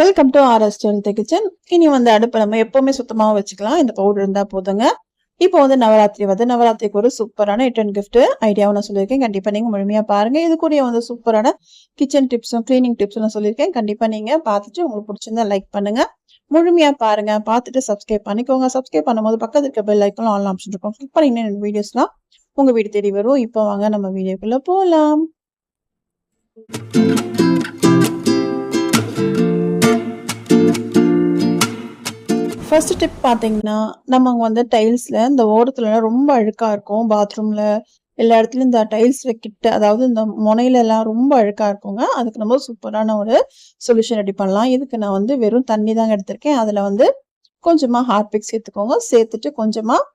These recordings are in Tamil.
Welcome to our restaurant kitchen இனி வந்து அடுப்பை நம்ம எப்பவுமே சுத்தமாக வச்சுக்கலாம். இந்த பவுடர் இருந்தால் போதுங்க. இப்போ வந்து நவராத்திரி வந்து நவராத்திரிக்கு ஒரு சூப்பரான ரிட்டர்ன் கிஃப்ட் ஐடியாவும் நான் சொல்லியிருக்கேன். கண்டிப்பாக நீங்கள் முழுமையாக பாருங்க. இது கூடிய வந்து சூப்பரான கிச்சன் டிப்ஸும் க்ளீனிங் டிப்ஸும் நான் சொல்லியிருக்கேன். கண்டிப்பாக நீங்கள் பார்த்துட்டு உங்களுக்கு பிடிச்சிருந்தா லைக் பண்ணுங்க. முழுமையாக பாருங்க. பார்த்துட்டு சப்ஸ்கிரைப் பண்ணிக்கோங்க. சப்ஸ்கிரைப் பண்ணும்போது பக்கத்துல இருக்க பெல் ஐக்கனும் ஆல் ஆப்ஷன் இருக்கும். கிளிக் பண்ணிங்கன்னா வீடியோஸ்லாம் உங்க வீடு தேடி வரும். இப்போ வாங்க நம்ம வீடியோக்குள்ளே போகலாம் ஃபர்ஸ்ட் டிப் பார்த்தீங்கன்னா நம்ம வந்து டைல்ஸில் இந்த ஓரத்துல ரொம்ப அழுக்காக இருக்கும். பாத்ரூமில் எல்லா இடத்துலையும் இந்த டைல்ஸ் கிட்ட அதாவது இந்த முனையிலலாம் ரொம்ப அழுக்காக இருக்குங்க. அதுக்கு நம்ம சூப்பரான ஒரு சொல்யூஷன் ரெடி பண்ணலாம். இதுக்கு நான் வந்து வெறும் தண்ணி தாங்க எடுத்திருக்கேன். அதில் வந்து கொஞ்சமாக ஹார்பிக் சேர்த்துக்கோங்க. சேர்த்துட்டு கொஞ்சமாக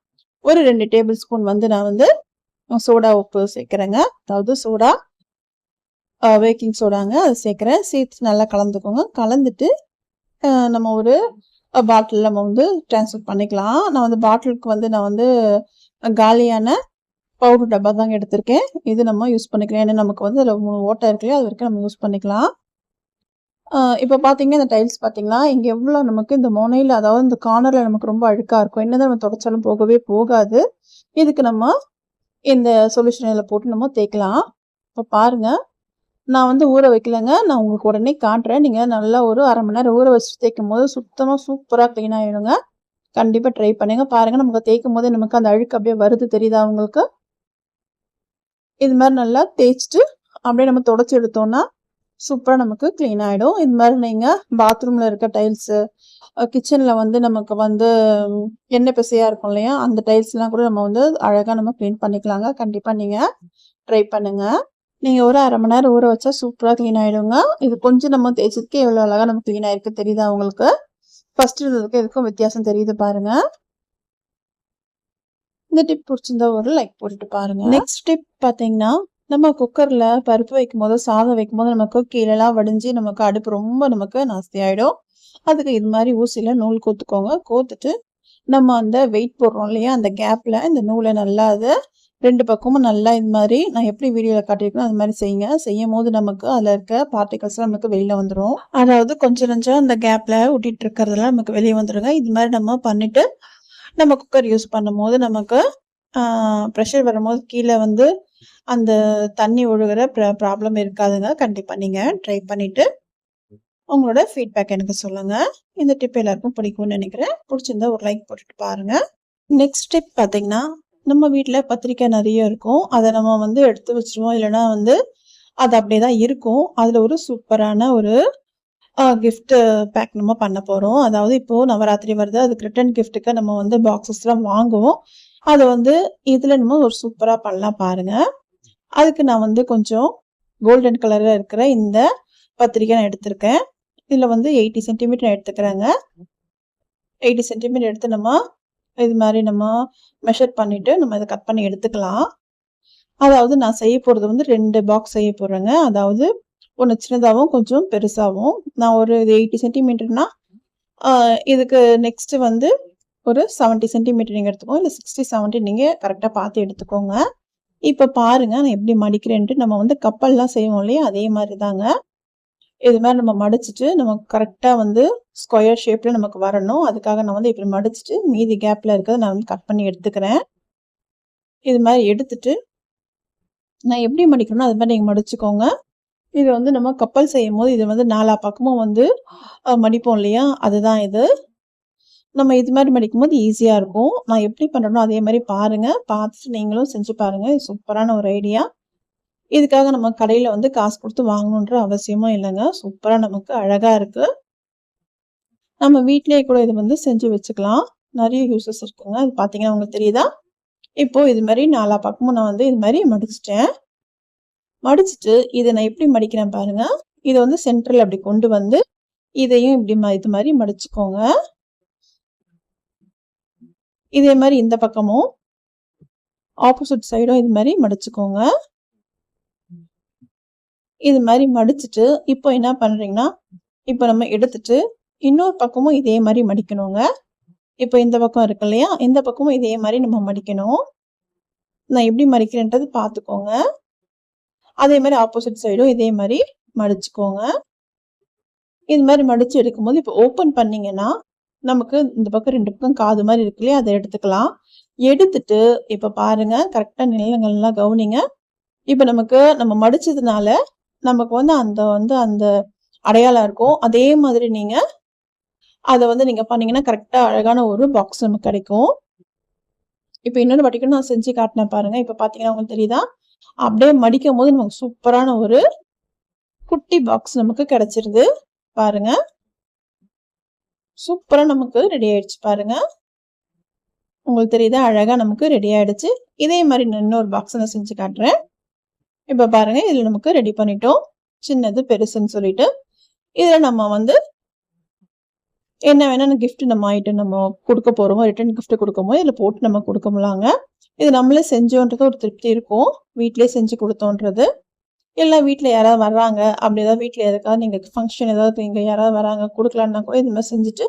ஒரு ரெண்டு டேபிள் ஸ்பூன் வந்து நான் வந்து சோடா உப்பு சேர்க்குறேங்க. அதாவது சோடா பேக்கிங் சோடாங்க அதை சேர்க்குறேன். சேர்த்து நல்லா கலந்துக்கோங்க. கலந்துட்டு நம்ம ஒரு பாட்டில் நம்ம வந்து ட்ரான்ஸ்ஃபர் பண்ணிக்கலாம். நான் வந்து பாட்டிலுக்கு வந்து நான் வந்து காலியான பவுடர் டப்பா தாங்க எடுத்திருக்கேன். இது நம்ம யூஸ் பண்ணிக்கலாம். ஏன்னா நமக்கு வந்து அதில் மூணு ஓட்டை இருக்கு அது வரைக்கும் நம்ம யூஸ் பண்ணிக்கலாம். இப்போ பார்த்தீங்கன்னா இந்த டைல்ஸ் பார்த்தீங்கன்னா இங்கே எவ்வளோ நமக்கு இந்த முனையில் அதாவது இந்த கார்னரில் நமக்கு ரொம்ப அழுக்காக இருக்கும். என்னதான் நம்ம தொடச்சாலும் போகவே போகாது. இதுக்கு நம்ம இந்த சொல்யூஷன் இதில் போட்டு நம்ம தேய்க்கலாம். இப்போ பாருங்கள் நான் வந்து ஊற வைக்கலங்க. நான் உங்களுக்கு உடனே காட்டுறேன். நீங்கள் நல்லா ஒரு அரை மணி நேரம் ஊற வச்சு தேய்க்கும் போது சுத்தமாக சூப்பராக க்ளீன் ஆகிடுங்க கண்டிப்பாக ட்ரை பண்ணுங்கள் பாருங்கள் நமக்கு தேய்க்கும் போது நமக்கு அந்த அழுக்கு அப்படியே வருது தெரியுதா உங்களுக்கு? இது மாதிரி நல்லா தேய்ச்சிட்டு அப்படியே நம்ம தொடச்சி எடுத்தோம்னா சூப்பராக நமக்கு க்ளீன் ஆகிடும் இது மாதிரி நீங்கள் பாத்ரூமில் இருக்க டைல்ஸு கிச்சனில் வந்து நமக்கு வந்து எண்ணெய் பசையாக இருக்கும் இல்லையா? அந்த டைல்ஸ்லாம் கூட நம்ம வந்து அழகாக நம்ம க்ளீன் பண்ணிக்கலாங்க. கண்டிப்பாக நீங்கள் ட்ரை பண்ணுங்கள் நீங்கள் ஒரு அரை மணி நேரம் ஊற வச்சா சூப்பராக க்ளீன் ஆகிடுங்க இது கொஞ்சம் நம்ம தேய்ச்சதுக்கு எவ்வளோ அழகாக நம்ம க்ளீன் ஆயிருக்கு தெரியுதா உங்களுக்கு? ஃபர்ஸ்ட் இருந்ததுக்கு எதுக்கும் வித்தியாசம் தெரியுது பாருங்க. இந்த டிப் பிடிச்சிருந்தா ஒரு லைக் போட்டுட்டு பாருங்க. நெக்ஸ்ட் டிப் பார்த்தீங்கன்னா நம்ம குக்கரில் பருப்பு வைக்கும் போது சாதம் வைக்கும் போது நமக்கு கீழெல்லாம் வடிஞ்சு நமக்கு அடுப்பு ரொம்ப நமக்கு நாஸ்தி ஆகிடும் அதுக்கு இது மாதிரி ஊசியில் நூல் கோத்துக்கோங்க. கோத்துட்டு நம்ம அந்த வெயிட் போடுறோம் இல்லையா அந்த கேப்பில் இந்த நூலை நல்லா அதை ரெண்டு பக்கமும் நல்லா இது மாதிரி நான் எப்படி வீடியோவில் காட்டியிருக்கேன் அது மாதிரி செய்யுங்க. செய்யும் போது நமக்கு அதில் இருக்க பார்ட்டிகல்ஸ் நமக்கு வெளியில் வந்துடும் அதாவது கொஞ்சம் கொஞ்சம் அந்த கேப்பில் ஊட்டிகிட்டு இருக்கிறதெல்லாம் நமக்கு வெளியே வந்துடுங்க இது மாதிரி நம்ம பண்ணிவிட்டு நம்ம குக்கர் யூஸ் பண்ணும்போது நமக்கு ப்ரெஷர் வரும்போது கீழே வந்து அந்த தண்ணி ஒழுகிற ப்ராப்ளம் இருக்காதுங்க. கண்டிப்பாக நீங்கள் ட்ரை பண்ணிவிட்டு உங்களோட ஃபீட்பேக் எனக்கு சொல்லுங்கள் இந்த டிப் எல்லாருக்கும் பிடிக்கும்னு நினைக்கிறேன். பிடிச்சிருந்தா ஒரு லைக் போட்டுட்டு பாருங்கள் நெக்ஸ்ட் டிப் பார்த்தீங்கன்னா நம்ம வீட்டில் பத்திரிக்கை நிறைய இருக்கும். அதை நம்ம வந்து எடுத்து வச்சிருவோம். இல்லைன்னா வந்து அது அப்படியே தான் இருக்கும். அதில் ஒரு சூப்பரான ஒரு கிஃப்ட் பேக் நம்ம பண்ண போகிறோம் அதாவது இப்போது நவராத்திரி வருது. அதுக்கு ரிட்டன் கிஃப்ட்டுக்கு நம்ம வந்து பாக்ஸஸ்லாம் வாங்குவோம். அதை வந்து இதில் நம்ம ஒரு சூப்பராக பண்ணலாம் பாருங்கள் அதுக்கு நான் வந்து கொஞ்சம் கோல்டன் கலரில் இருக்கிற இந்த பத்திரிக்கை நான் எடுத்திருக்கேன். இதில் வந்து எயிட்டி சென்டிமீட்டர் எடுத்துக்கிறேங்க. எயிட்டி சென்டிமீட்டர் எடுத்து நம்ம இது மாதிரி நம்ம மெஷர் பண்ணிவிட்டு நம்ம இதை கட் பண்ணி எடுத்துக்கலாம். அதாவது நான் செய்ய போகிறது வந்து ரெண்டு பாக்ஸ் செய்ய போகிறேங்க அதாவது ஒன்று சின்னதாகவும் கொஞ்சம் பெருசாகவும் நான் ஒரு இது எயிட்டி சென்டிமீட்டர்னா இதுக்கு நெக்ஸ்ட்டு வந்து ஒரு செவன்ட்டி சென்டிமீட்டர் நீங்கள் எடுத்துக்கோங்க. இல்லை சிக்ஸ்டி செவன்ட்டி நீங்கள் கரெக்டாக பார்த்து எடுத்துக்கோங்க. இப்போ பாருங்கள் நான் எப்படி மடிக்கிறேன்ட்டு நம்ம வந்து கப்பல்லாம் செய்வோம் இல்லையா? அதே மாதிரி தாங்க இது மாதிரி நம்ம மடிச்சுட்டு நம்ம கரெக்டாக வந்து ஸ்கொயர் ஷேப்பில் நமக்கு வரணும். அதுக்காக நான் வந்து இப்படி மடிச்சுட்டு மீதி கேப்பில் இருக்கிறத நான் வந்து கட் பண்ணி எடுத்துக்கிறேன். இது மாதிரி எடுத்துட்டு நான் எப்படி மடிக்கணும்னோ அது மாதிரி நீங்கள் மடிச்சுக்கோங்க. இது வந்து நம்ம கப்பல் செய்யும் போது இது வந்து நாலா பக்கமும் வந்து மடிப்போம் இல்லையா? அதுதான் இது. நம்ம இது மாதிரி மடிக்கும் போது ஈஸியாக இருக்கும். நான் எப்படி பண்ணுறனோ அதே மாதிரி பாருங்கள் பார்த்துட்டு நீங்களும் செஞ்சு பாருங்கள் சூப்பரான ஒரு ஐடியா இதுக்காக நம்ம கடையில் வந்து காசு கொடுத்து வாங்கணுன்ற அவசியமும் இல்லைங்க. சூப்பராக நமக்கு அழகாக இருக்குது நம்ம வீட்லேயே கூட இது வந்து செஞ்சு வச்சுக்கலாம். நிறைய யூசஸ் இருக்குங்க. அது பார்த்தீங்கன்னா உங்களுக்கு தெரியுதா? இப்போது இது மாதிரி நாலா பக்கமும் நான் வந்து இது மாதிரி மடிச்சிட்டேன். மடிச்சுட்டு இதை நான் எப்படி மடிக்கிறேன் பாருங்கள் இதை வந்து சென்ட்ரல் அப்படி கொண்டு வந்து இதையும் இப்படி இது மாதிரி மடிச்சுக்கோங்க. இதே மாதிரி இந்த பக்கமும் ஆப்போசிட் சைடும் இது மாதிரி மடிச்சுக்கோங்க. இது மாதிரி மடிச்சுட்டு இப்போ என்ன பண்ணுறீங்கன்னா இப்போ நம்ம எடுத்துட்டு இன்னொரு பக்கமும் இதே மாதிரி மடிக்கணுங்க. இப்போ இந்த பக்கம் இருக்கு இல்லையா? இந்த பக்கமும் இதே மாதிரி நம்ம மடிக்கணும். நான் எப்படி மடிக்கிறேன்றது பார்த்துக்கோங்க. அதே மாதிரி ஆப்போசிட் சைடும் இதே மாதிரி மடிச்சுக்கோங்க. இது மாதிரி மடித்து எடுக்கும்போது இப்போ ஓப்பன் பண்ணிங்கன்னா நமக்கு இந்த பக்கம் ரெண்டு பக்கம் காது மாதிரி இருக்கு இல்லையா? அதை எடுத்துக்கலாம். எடுத்துட்டு இப்போ பாருங்க கரெக்டாக நிலங்கள்லாம் கவனிங்க. இப்போ நமக்கு நம்ம மடிச்சதுனால நமக்கு வந்து அந்த வந்து அந்த அடையாளம் இருக்கும். அதே மாதிரி நீங்க அதை வந்து நீங்க பண்ணீங்கன்னா கரெக்டாக அழகான ஒரு பாக்ஸ் நமக்கு கிடைக்கும். இப்போ இன்னொன்று வாட்டிக்கும் நான் செஞ்சு காட்டினேன் பாருங்க. இப்போ பார்த்தீங்கன்னா உங்களுக்கு தெரியுதா? அப்படியே மடிக்கும் போது நமக்கு சூப்பரான ஒரு குட்டி பாக்ஸ் நமக்கு கிடைச்சிருது. பாருங்க. சூப்பரா நமக்கு ரெடி ஆயிடுச்சு பாருங்க. உங்களுக்கு தெரியுதா? அழகா நமக்கு ரெடி ஆயிடுச்சு. இதே மாதிரி நான் இன்னொரு பாக்ஸ் நான் செஞ்சு காட்டுறேன். இப்போ பாருங்கள் இதில் நமக்கு ரெடி பண்ணிட்டோம். சின்னது பெருசுன்னு சொல்லிட்டு. இதில் நம்ம வந்து என்ன வேணா கிஃப்ட் நம்ம ஐட்டம் நம்ம கொடுக்க போகிறோமோ ரிட்டர்ன் கிஃப்ட் கொடுக்கமோ இதில் போட்டு நம்ம கொடுக்கலாங்க. இது நம்மளே செஞ்சோன்றது ஒரு திருப்தி இருக்கும். வீட்டிலே செஞ்சு கொடுத்தோன்றது. இல்லை வீட்டில் யாராவது வர்றாங்க அப்படி ஏதாவது வீட்டில் எதுக்காவது நீங்கள் ஃபங்க்ஷன் ஏதாவது இங்கே யாராவது வராங்க கொடுக்கலான்னா கூட இது மாதிரி செஞ்சுட்டு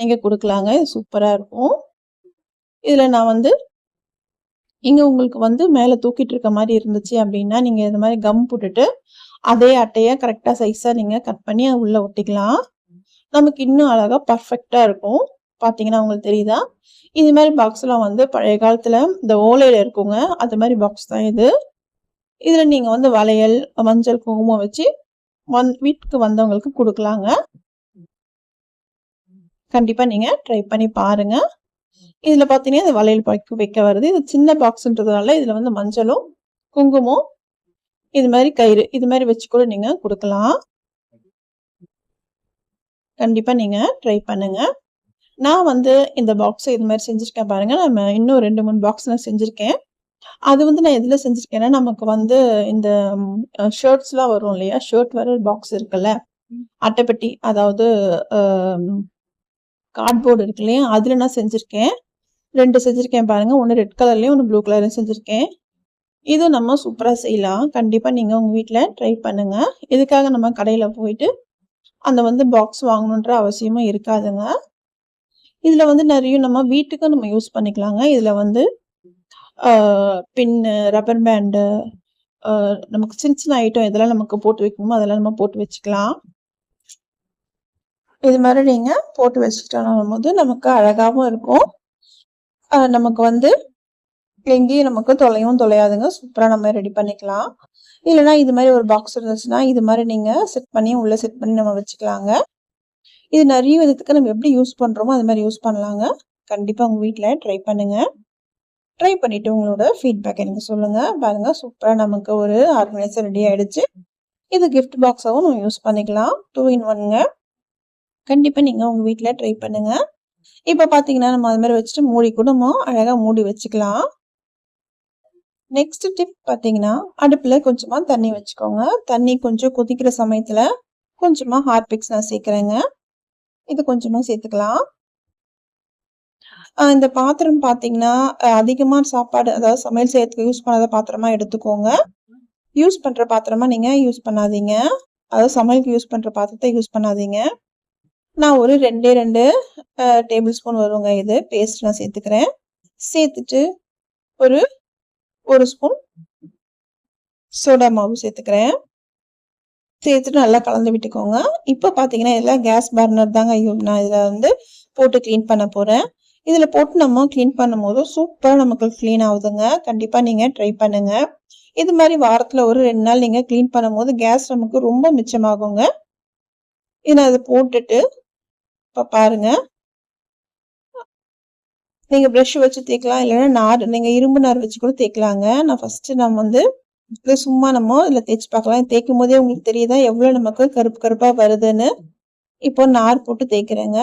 நீங்கள் கொடுக்கலாங்க. இது சூப்பராக இருக்கும். இதில் நான் வந்து இங்கே உங்களுக்கு வந்து மேலே தூக்கிட்டு இருக்க மாதிரி இருந்துச்சு அப்படின்னா நீங்கள் இது மாதிரி கம் போட்டுட்டு அதே அட்டையை கரெக்டாக சைஸாக நீங்கள் கட் பண்ணி உள்ளே ஒட்டிக்கலாம். நமக்கு இன்னும் அழகாக பர்ஃபெக்டாக இருக்கும். பார்த்தீங்கன்னா உங்களுக்கு தெரியுதா? இது மாதிரி பாக்ஸ்லாம் வந்து பழைய காலத்தில் இந்த ஓலையில் இருக்குங்க. அது மாதிரி பாக்ஸ் தான் இது. இதில் நீங்கள் வந்து வளையல் மஞ்சள் குங்குமம் வச்சு வந் வீட்டுக்கு வந்தவங்களுக்கு கொடுக்கலாங்க. கண்டிப்பாக நீங்கள் ட்ரை பண்ணி பாருங்கள் இதில் பார்த்தீங்கன்னா இந்த வளையல் வைக்க வைக்க வருது இது சின்ன பாக்ஸுன்றதுனால இதில் வந்து மஞ்சளும் குங்குமம் இது மாதிரி கயிறு இது மாதிரி வச்சு கூட நீங்கள் கொடுக்கலாம் கண்டிப்பாக நீங்கள் ட்ரை பண்ணுங்க நான் வந்து இந்த பாக்ஸை இது மாதிரி செஞ்சுருக்கேன் பாருங்கள் நம்ம இன்னும் ரெண்டு மூணு பாக்ஸ் நான் செஞ்சுருக்கேன் அது வந்து நான் எதில் செஞ்சுருக்கேன்னா நமக்கு வந்து இந்த ஷர்ட்ஸ்லாம் வரும் இல்லையா? ஷர்ட் வர பாக்ஸ் இருக்குல்ல. அட்டைப்பெட்டி அதாவது கார்ட்போர்டு இருக்கு இல்லையா? அதில் நான் செஞ்சுருக்கேன் ரெண்டு செஞ்சுருக்கேன் பாருங்கள் ஒன்று ரெட் கலர்லேயும் ஒன்று ப்ளூ கலர்லையும் செஞ்சிருக்கேன். இது நம்ம சூப்பராக செய்யலாம். கண்டிப்பாக நீங்கள் உங்கள் வீட்டில் ட்ரை பண்ணுங்கள் இதுக்காக நம்ம கடையில் போயிட்டு, அந்த வந்து பாக்ஸ் வாங்கணுன்ற அவசியமும் இருக்காதுங்க. இதில் வந்து நிறைய நம்ம வீட்டுக்கும் நம்ம யூஸ் பண்ணிக்கலாங்க. இதில் வந்து பின்னு, ரப்பர் பேண்டு நமக்கு சின்ன சின்ன ஐட்டம் இதெல்லாம் நமக்கு போட்டு வைக்கணுமோ, அதெல்லாம் நம்ம போட்டு வச்சுக்கலாம். இது மாதிரி நீங்கள் போட்டு வச்சுக்கிட்டோம்போது நமக்கு அழகாகவும் இருக்கும். நமக்கு வந்து எங்கேயும் நமக்கு தொலையும் தொலையாதுங்க. சூப்பராக நம்ம ரெடி பண்ணிக்கலாம். இல்லைன்னா இது மாதிரி ஒரு பாக்ஸ் இருந்துச்சுன்னா, இது மாதிரி நீங்கள் செட் பண்ணி உள்ளே செட் பண்ணி நம்ம வச்சுக்கலாங்க. இது நிறைய விதத்துக்கு நம்ம எப்படி யூஸ் பண்ணுறோமோ அது மாதிரி யூஸ் பண்ணலாங்க. கண்டிப்பாக உங்கள் வீட்டில் ட்ரை பண்ணுங்க. ட்ரை பண்ணிவிட்டு உங்களோட ஃபீட்பேக் எனக்கு சொல்லுங்கள் பாருங்கள் சூப்பராக நமக்கு ஒரு ஆர்கனைசர் ரெடி ஆகிடுச்சு இது கிஃப்ட் பாக்ஸாகவும் நம்ம யூஸ் பண்ணிக்கலாம். டூ இன் ஒன்ங்க. கண்டிப்பாக நீங்கள் உங்கள் வீட்டில் ட்ரை பண்ணுங்கள் இப்போ பார்த்தீங்கன்னா நம்ம அது மாதிரி வச்சுட்டு மூடி குடும்பம் அழகாக மூடி வச்சுக்கலாம். நெக்ஸ்ட் டிப் பார்த்தீங்கன்னா அடுப்பில் கொஞ்சமாக தண்ணி வச்சுக்கோங்க. தண்ணி கொஞ்சம் கொதிக்கிற சமயத்துல கொஞ்சமா ஹார்பிக்ஸ் நான் சேர்க்குறேங்க இது கொஞ்சமாக சேர்த்துக்கலாம். இந்த பாத்திரம் பார்த்தீங்கன்னா, அதிகமாக சாப்பாடு அதாவது சமையல் செய்யறதுக்கு யூஸ் பண்ணாத பாத்திரமா எடுத்துக்கோங்க. யூஸ் பண்ணுற பாத்திரமா நீங்கள் யூஸ் பண்ணாதீங்க. அதாவது சமையலுக்கு யூஸ் பண்ணுற பாத்திரத்தை யூஸ் பண்ணாதீங்க. நான் ஒரு 2 2 டேபிள் ஸ்பூன் வருங்க இது. பேஸ்ட் நான் சேர்த்துக்கிறேன். சேர்த்துட்டு ஒரு ஒரு ஸ்பூன் சோடா மாவு சேர்த்துக்கிறேன். சேர்த்துட்டு நல்லா கலந்து விட்டுக்கோங்க. இப்போ பார்த்தீங்கன்னா, இதெல்லாம் கேஸ் பர்னர் தாங்க நான் இதில் வந்து போட்டு க்ளீன் பண்ண போகிறேன் இதில் போட்டு நம்ம க்ளீன் பண்ணும்போது சூப்பராக நமக்கு க்ளீன் ஆகுதுங்க கண்டிப்பாக நீங்கள் ட்ரை பண்ணுங்கள் இது மாதிரி வாரத்தில் ஒரு ரெண்டு நாள் நீங்கள் க்ளீன் பண்ணும்போது கேஸ் நமக்கு ரொம்ப மிச்சமாகுங்க இதை அதை போட்டுட்டு இப்போ பாருங்க. நீங்கள் ப்ரெஷ் வச்சு தேய்க்கலாம் இல்லைன்னா நார் நீங்கள் இரும்பு நார் வச்சு கூட தேய்க்கலாங்க. நான் ஃபஸ்ட்டு நம்ம வந்து இது சும்மா நம்ம இதில் தேய்ச்சி பார்க்கலாம். தேய்க்கும் போதே உங்களுக்கு தெரியுதா எவ்வளோ நமக்கு கருப்பு கருப்பாக வருதுன்னு? இப்போ நார் போட்டு தேய்க்கிறேங்க.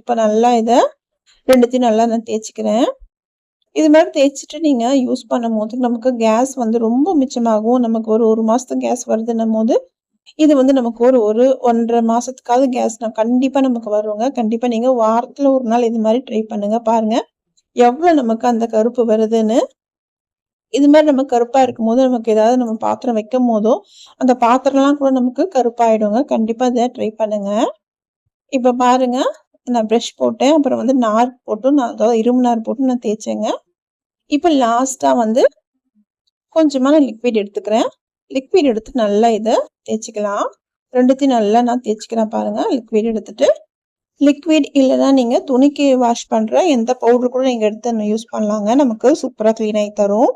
இப்போ நல்லா இதை ரெண்டுத்தையும் நல்லா நான் தேய்ச்சிக்கிறேன். இது மாதிரி தேய்ச்சிட்டு நீங்கள் யூஸ் பண்ணும் போது நமக்கு கேஸ் வந்து ரொம்ப மிச்சமாகும் நமக்கு ஒரு ஒரு மாதத்துக்கு கேஸ் வருதுன்னும் போது இது வந்து நமக்கு ஒரு ஒரு ஒன்றரை மாதத்துக்காவது கேஸ் நான் கண்டிப்பாக நமக்கு வருவாங்க கண்டிப்பாக நீங்கள் வாரத்தில் ஒரு நாள் இது மாதிரி ட்ரை பண்ணுங்க. பாருங்க எவ்வளோ நமக்கு அந்த கருப்பு வருதுன்னு. இது மாதிரி நம்ம கருப்பாக இருக்கும் போது நமக்கு ஏதாவது நம்ம பாத்திரம் வைக்கும் போதோ அந்த பாத்திரம்லாம் கூட நமக்கு கருப்பாயிடுங்க. கண்டிப்பாக இதை ட்ரை பண்ணுங்க. இப்போ பாருங்க நான் ப்ரெஷ் போட்டேன். அப்புறம் வந்து நார் போட்டு நான் அதாவது இரும்பு நார் போட்டு நான் தேய்ச்சேங்க. இப்போ லாஸ்ட்டாக வந்து கொஞ்சமாக நான் லிக்விட் எடுத்துக்கிறேன். லிக்விட் எடுத்து நல்லா இதை தேய்ச்சிக்கலாம். ரெண்டுத்தையும் நல்லா நான் தேய்ச்சிக்கிறேன் பாருங்கள் லிக்விட் எடுத்துட்டு லிக்விட் இல்லைன்னா நீங்கள் துணிக்கு வாஷ் பண்ணுற எந்த பவுடர் கூட நீங்கள் எடுத்து யூஸ் பண்ணலாங்க. நமக்கு சூப்பராக க்ளீன் ஆகி தரும்.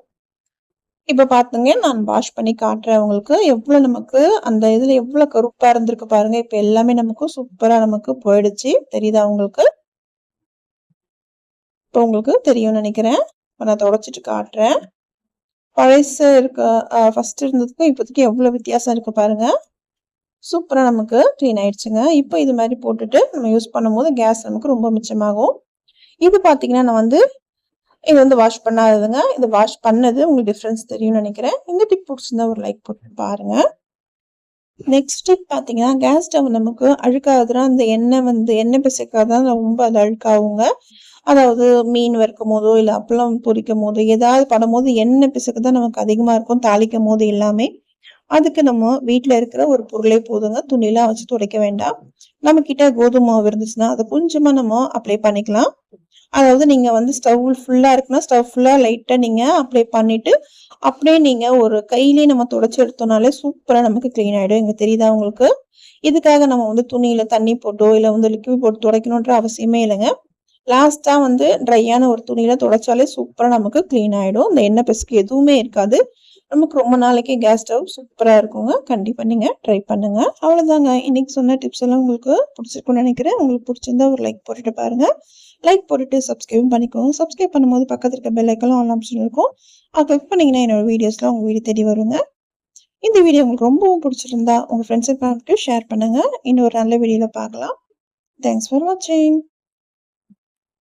இப்போ பார்த்துங்க நான் வாஷ் பண்ணி காட்டுறேன் உங்களுக்கு. எவ்வளோ நமக்கு அந்த இதில் எவ்வளோ கருப்பாக இருந்திருக்கு பாருங்கள் இப்போ எல்லாமே நமக்கு சூப்பராக நமக்கு போயிடுச்சு. தெரியுதா உங்களுக்கு? இப்போ உங்களுக்கு தெரியும்னு நினைக்கிறேன். இப்போ நான் தொடச்சிட்டு காட்டுறேன். பழசு இருக்க ஃபஸ்ட்டு இருந்ததுக்கும் இப்போதைக்கு எவ்வளோ வித்தியாசம் இருக்குது பாருங்கள் சூப்பராக நமக்கு க்ளீன் ஆயிடுச்சுங்க. இப்போ இது மாதிரி போட்டுட்டு நம்ம யூஸ் பண்ணும்போது கேஸ் நமக்கு ரொம்ப மிச்சமாகும். இது பார்த்தீங்கன்னா நான் வந்து இது வந்து வாஷ் பண்ணாததுங்க. இது வாஷ் பண்ணது உங்களுக்கு டிஃப்ரென்ஸ் தெரியும்னு நினைக்கிறேன். இந்த டிப் பிடிச்சிருந்தா ஒரு லைக் போட்டு பாருங்கள் நெக்ஸ்ட் பார்த்தீங்கன்னா கேஸ் ஸ்டவ் நமக்கு அழுக்காகுதுன்னா அந்த எண்ணெய் வந்து எண்ணெய் பிசைக்காதான் ரொம்ப அது அழுக்காகுங்க. அதாவது மீன் வறுக்கும் போதோ இல்லை அப்பளம் பொரிக்கும் போதோ ஏதாவது பண்ணும்போது எண்ணெய் பிசுக்கு தான் நமக்கு அதிகமாக இருக்கும் தாளிக்கும் போது எல்லாமே. அதுக்கு நம்ம வீட்டில் இருக்கிற ஒரு பொருளே போதுங்க. துணியெல்லாம் வச்சு துடைக்க வேண்டாம். நம்ம கிட்ட கோதுமை மாவு இருந்துச்சுன்னா அதை கொஞ்சமாக நம்ம அப்ளை பண்ணிக்கலாம். அதாவது நீங்கள் வந்து ஸ்டவ் ஃபுல்லாக இருக்குன்னா ஸ்டவ் ஃபுல்லாக லைட்டாக நீங்கள் அப்ளை பண்ணிவிட்டு அப்படியே நீங்கள் ஒரு கையிலே நம்ம துடைச்சி எடுத்தோம்னாலே சூப்பராக நமக்கு க்ளீன் ஆகிடும் எங்களுக்கு தெரியுதா உங்களுக்கு? இதுக்காக நம்ம வந்து துணியில் தண்ணி போட்டோ இல்லை வந்து லிக்விட் போட்டு துடைக்கணுன்ற அவசியமே இல்லைங்க. லாஸ்ட்டாக வந்து ட்ரையான ஒரு துணியில் துடைச்சாலே சூப்பராக நமக்கு க்ளீன் ஆகிடும் இந்த எண்ணெய் பெசுக்கு எதுவுமே இருக்காது. நமக்கு ரொம்ப நாளைக்கு கேஸ் ஸ்டவ் சூப்பராக இருக்குங்க. கண்டிப்பாக நீங்கள் ட்ரை பண்ணுங்கள் அவ்வளோதாங்க இன்றைக்கி சொன்ன டிப்ஸ் எல்லாம் உங்களுக்கு பிடிச்சிருக்குன்னு நினைக்கிறேன். உங்களுக்கு பிடிச்சிருந்தா ஒரு லைக் போட்டுட்டு பாருங்கள் லைக் போட்டுட்டு சப்ஸ்கிரைபும் பண்ணிக்கோங்க. சப்ஸ்கிரைப் பண்ணும்போது பக்கத்தில் இருக்க பெல் ஐக்கெல்லாம் ஆன் ஆப்ஷன் இருக்கும். அதை கிளிக் பண்ணிங்கன்னா என்னோட வீடியோஸ்லாம் உங்கள் வீடு தேடி வருங்க. இந்த வீடியோ உங்களுக்கு ரொம்பவும் பிடிச்சிருந்தா உங்கள் ஃப்ரெண்ட்ஸுக்கு ஷேர் பண்ணுங்கள் இன்னொரு நல்ல வீடியோவில் பார்க்கலாம். தேங்க்ஸ் ஃபார் வாட்சிங்